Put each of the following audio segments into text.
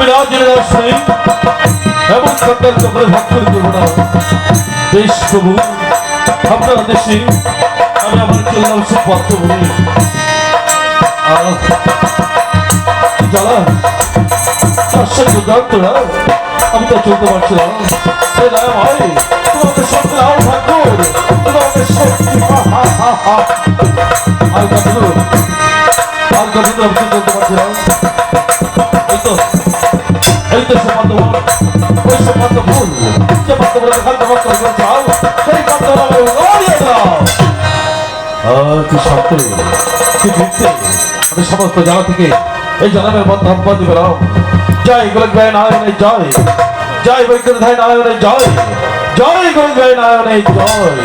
বিরাজের আসনে এমন সরকার চক্রে ভাগ করে দেব না দেশ প্রভু। আপনার দেশে, আমি আমার চললাম সে পত্র বলি জ্বালা আশ্চর্য ডাক্তারা আমি তো চলতে পারছিলাম। আর কতদূর? আর আমি চলতে পারছিলাম? এই তো সে পদ্ম ওই আমি সমস্ত জানা থেকে এই জনমের মধ্যে সম্পদ পেলাম জয় গোলক ভাই নারায়ণের জয় জয় বৈকুণ্ঠ ভাই নারায়ণের জয় জয় গোলক ভাই নারায়ণের জয়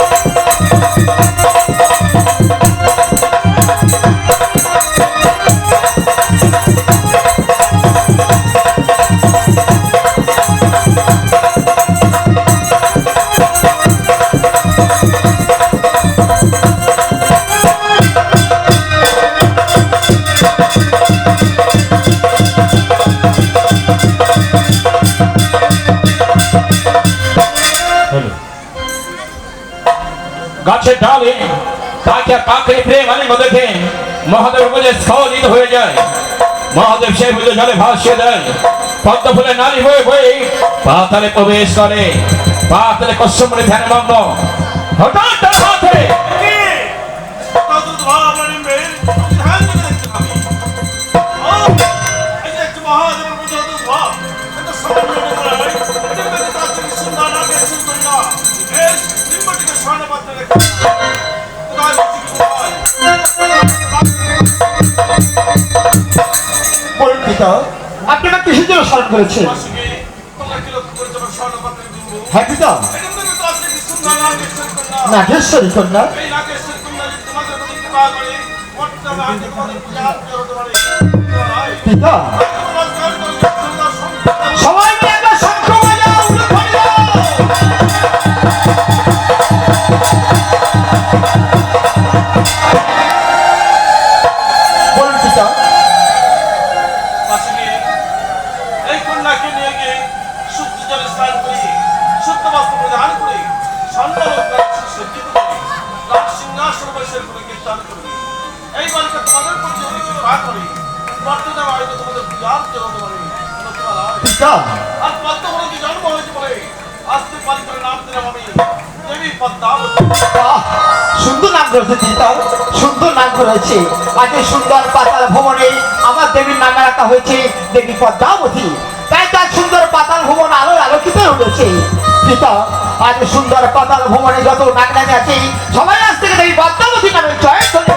হ্যালো গাছের ডালে তাকে পাখে প্রেম আলিঙ্গ দেখে মহাদেব বলে স্খলিত হয়ে যায়। মহাদেব সেই বুঝে জলে ভাসিয়ে দেয়। পদ্ম ফুলে নারী হয়ে হয়ে পাতালে প্রবেশ করে। পাতালে কশ্যমণি ধ্যান মগ্ন হঠাৎ তার হাতে আপনারা কিসের জন্য স্মরণ করেছেন? হ্যাঁ পিতা। নাগেশ্বরী কন্যা। পিতা। সবাই হয়েছে সুন্দর নাম করেছে পিতা সুন্দর নাম করেছে আজ এই সুন্দর পাতাল ভবনে আমার দেবীর নাম রাখা হয়েছে দেবী পদ্মাবতী। তাই তার সুন্দর পাতাল ভবন আলো আলোকিত উঠেছে পিতা, আজ সুন্দর পাতাল ভবনে যত নামে আছে, সবাই আজ থেকে দেবী পদ্মাবতী নামে জয় চলে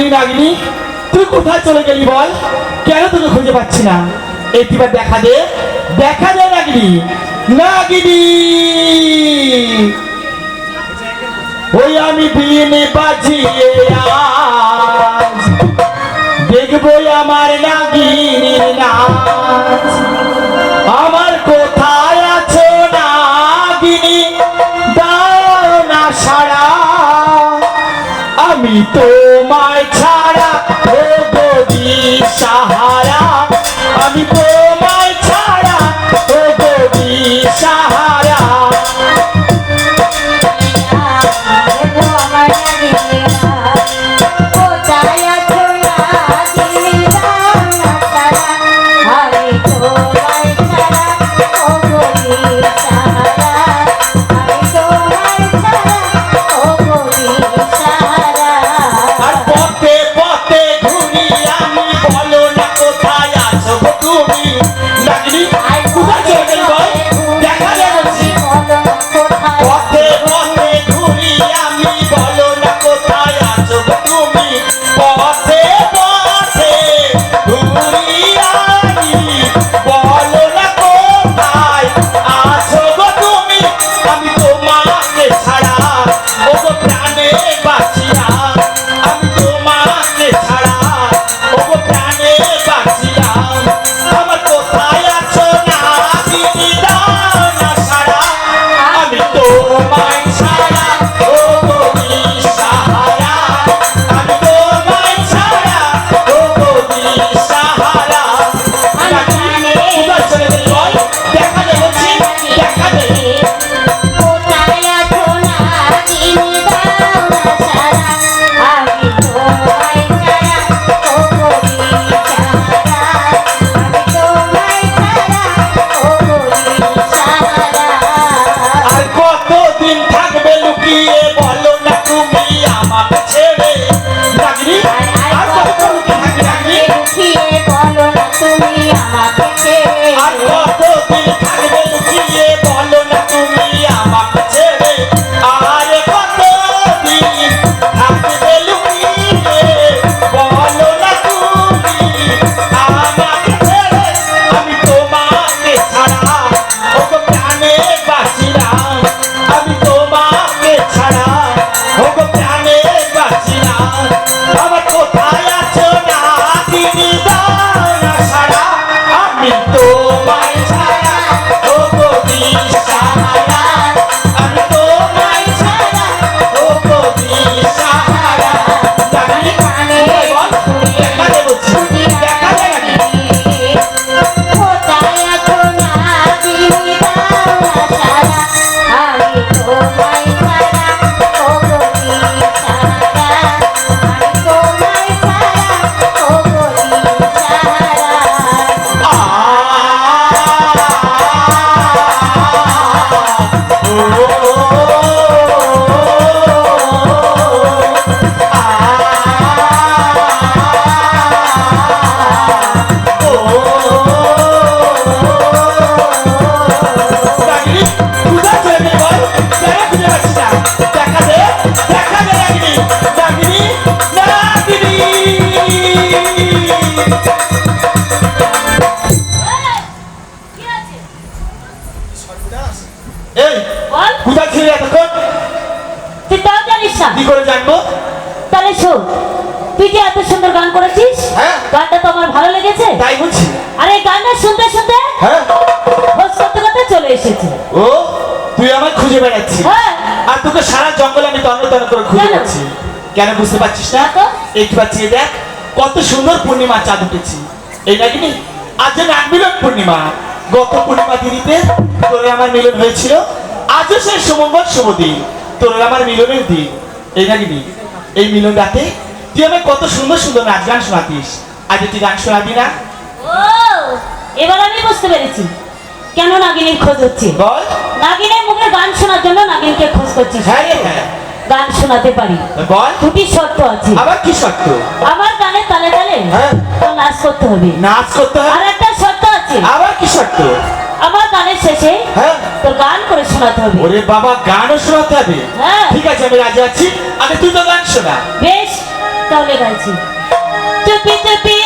নাগিনী নাগিনী, তুই কোথায় চলে গেলি বল? কেন তোকে খুঁজে পাচ্ছি না? এবার দেখা দে দেখা দে, নাগিনী। নাগিনী! ওই আমি বিনে বাজিয়ে দেখব আমার নাগিনীর নাচ। আমার কোথায় আছো, নাগিনী? দাও না সারা আমি তোমায় আমি তাই বলছি? আরে গানটা শুনতে শুনতে হ্যাঁ। করতে করতে চলে এসেছি। ও তুই আমায় খুঁজে বেড়াচ্ছিস? হ্যাঁ। আর তোকে সারা জঙ্গলে আমি তন্ন তন্ন করে খুঁজে? পাচ্ছি। কেন বুঝতে পারছিস না। একটু পাচ্ছি দেখ কত সুন্দর পূর্ণিমা চাঁদ উঠেছি। এই নাকি আজ যে নাগমিলন পূর্ণিমা। গত পূর্ণিমা দিদিতে তোর আমার মিলন হয়েছিল। আজও সেই সুমঙ্গল শুভ দিন। তোর আমার মিলনের দিন। এই নাকি এই মিলন রাতে তুই আমায় কত সুন্দর সুন্দর নাচ গান শোনাতিস। আজ তুই গান শোনাবি না? ও এবার আমি বুঝতে পেরেছি। কেন নাগিনীর খোঁজ হচ্ছে? বল। নাগিনের মুখে গান শোনার জন্য নাগিনকে খোঁজ করছিস হ্যাঁ রে হ্যাঁ। গান শোনাতে পারি। বল। দুটি শর্ত আছে। আবার কি শর্ত? আমার গানে তালে তালে হ্যাঁ। নাচ করতে হবে। নাচ করতে আর একটা শর্ত আছে। আবার কি শর্ত? আমার গানের শেষে হ্যাঁ। তোর গান করে শোনাতে হবে। ওরে বাবা গানও শোনাতে হবে? হ্যাঁ। ঠিক আছে আমি রাজি আছি। আগে তুই তো গান শোনা। বেশ তাহলে গাইছি। চুপি চুপি।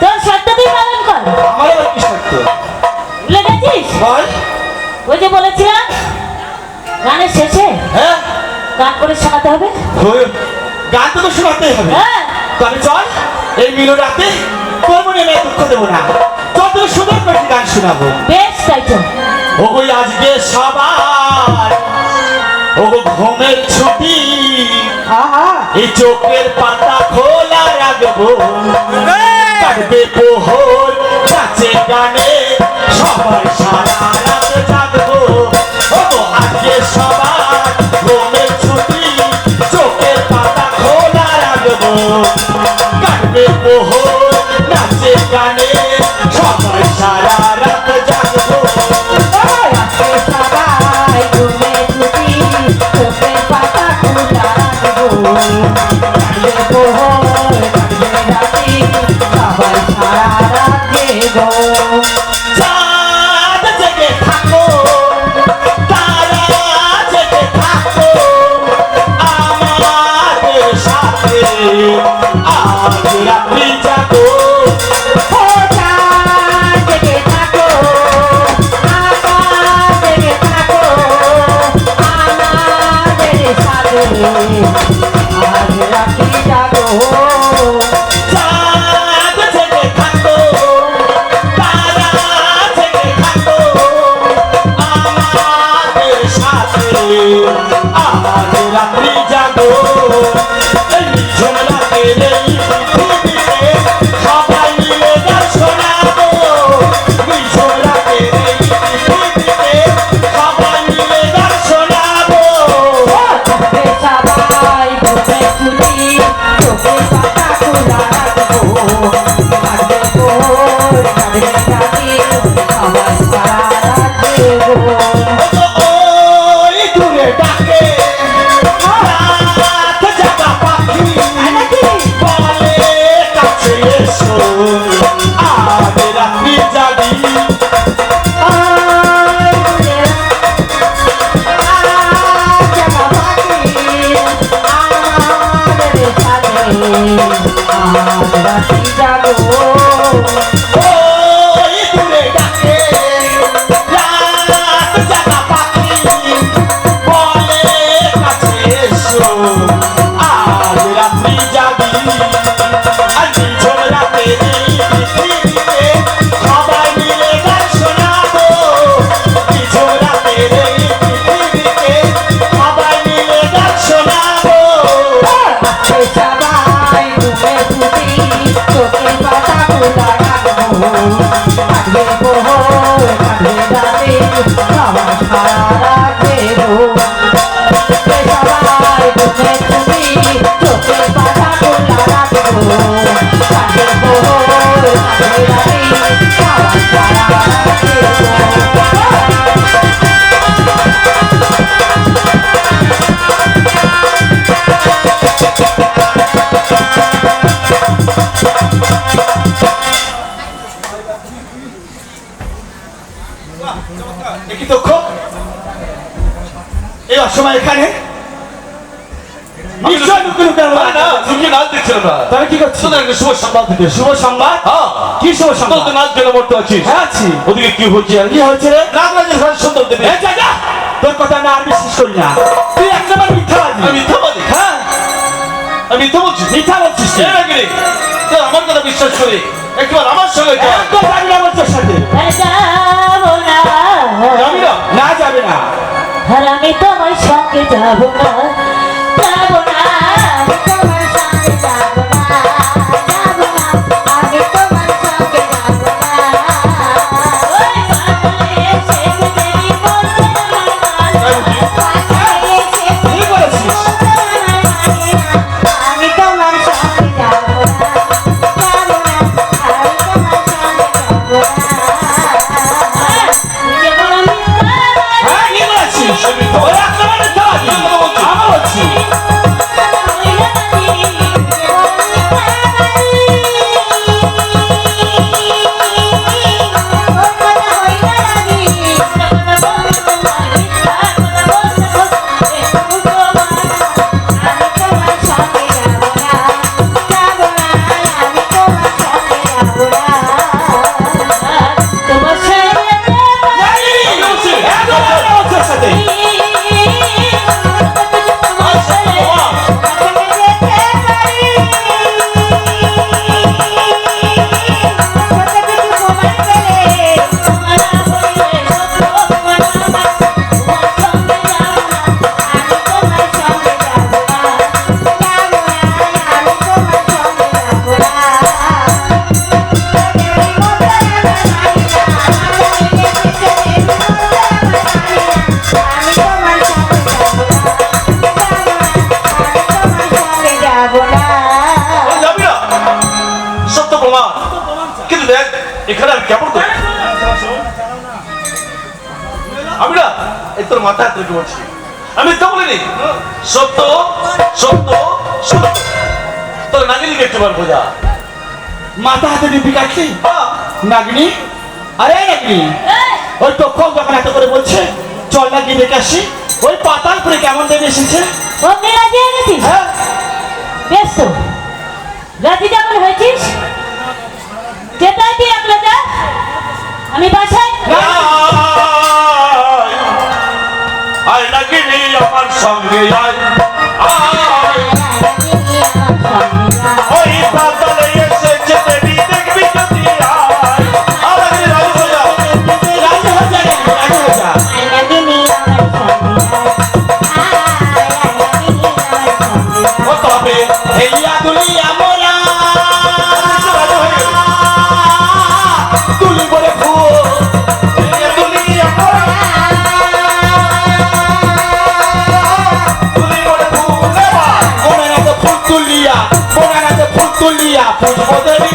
তোর শর্তটি পালন কর। আমার কি শর্ত? ভুলে গেছিস বল। ওই যে বলেছিলাম গানের শেষে হ্যাঁ। গান করে শোনাতে হবে। ওই গান তো তো শোনাতেই হবে। হ্যাঁ। তবে চল এই মিলো রাতে তোর মনে আমি দুঃখ দেবো না। তোর তো সুন্দর করে গান শোনাবো। বেশ তাই তো। ওগো আজকে সবার ওগো ঘুমের ছুটি। এই চোখের পাতা খোলা রাখব। কাটবে পোহর নাচে গানে। সবাই আজ மேலே এই অসময় এখানে নিশ্চয় লুকে লুকে না না তুমি নাচ দেখছিল না। তবে কি করছিস? শুভ সংবাদ দিতে শুভ সংবাদ? হ্যাঁ। কি তোর সংবাদ তো নাচ জন্য মরতে আছিস? হ্যাঁ আছি। ওদিকে কি হচ্ছে আর কি হয়েছে রে? নাগরাজের ঘরে সুন্দর দেবে। এই যা, যা। তোর কথা না আর বিশ্বাস করি না। তুই আমি হ্যাঁ। আমি মিথ্যা বলছি? মিথ্যা বলছিস তুই। এর আগে রে, তুই আমার কথা বিশ্বাস করি। একবার আমার সঙ্গে চল। একদম যাবি না আমার তোর সাথে। যাব না। যাবি না? না যাবে না। আর আমি তোমার সঙ্গে যাব না। যাব না। কেমন করি? আমি না এই তোর মাথা হাত বলছি। আমি তো বলিনি। সত্য সত্য সত্য। তোর নাগিনি দেখতে পারব যা মাথা হাতে দিবি কাটলি হ্যাঁ। আরে নাগনি ওই তখন যখন এত করে বলছে চল না গিয়ে দেখে আসি। ওই পাতালপুরে কেমন দেবে এসেছে? অমনি রাজি হয়ে গেছিস হ্যাঁ। বেশ তো। রাজি যখন হয়েছিস সঙ্গে আয় আয় பொதுவி